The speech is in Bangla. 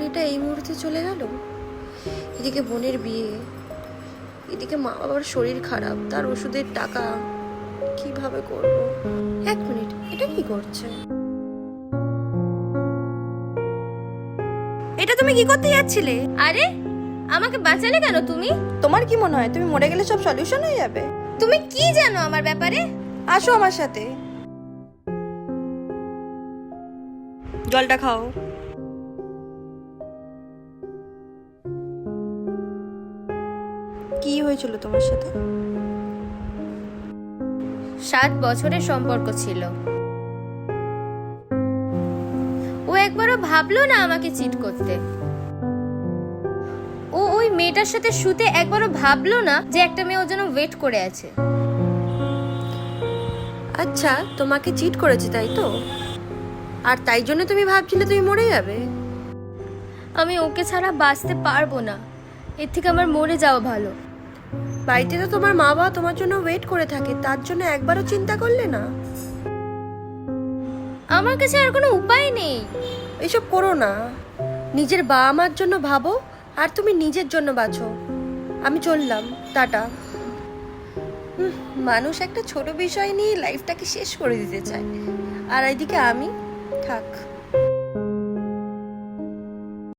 চাকরিটা এই মুহূর্তে চলে গেল? এদিকে বোনের বিয়ে এদিকে মা বাবার শরীর খারাপ তার ওষুধের টাকা কীভাবে করব? এক মিনিট এটা কি করছে? এটা তুমি কি করতে যাচ্ছিলে? আরে আমাকে বাঁচালে কেন তুমি? তোমার কি মনে হয় তুমি মরে গেলে সব সলিউশন হয়ে যাবে? তুমি কি জানো আমার ব্যাপারে? আসো আমার সাথে। জলটা খাও। কি হয়েছিল তোমার সাথে? সাত বছরের সম্পর্ক ছিল। ও একবারও ভাবলো না আমাকে চিট করতে। ও ওই মেয়েটার সাথে শুতে একবারও ভাবলো না যে একটা মেয়ে ওর জন্য ওয়েট করে আছে। আচ্ছা তোমাকে চিট করেছে তাই তো? আর তাই জন্য তুমি ভাবছিলে তুমি মরে যাবে? আমি ওকে ছাড়া বাঁচতে পারব না। এর থেকে আমার মরে যাওয়া ভালো। বাড়িতে তো তোমার মা বাবা তোমার জন্য ওয়েট করে থাকে তার জন্য একবারও চিন্তা করলে না? আমার কাছে আর কোনো উপায় নেই। এসব করো না। নিজের বাবা মার জন্য ভাবো আর তুমি নিজের জন্য বাঁচো। আমি চললাম টাটা। মানুষ একটা ছোট বিষয় নিয়ে লাইফটাকে শেষ করে দিতে চায়। আর এইদিকে আমি থাক।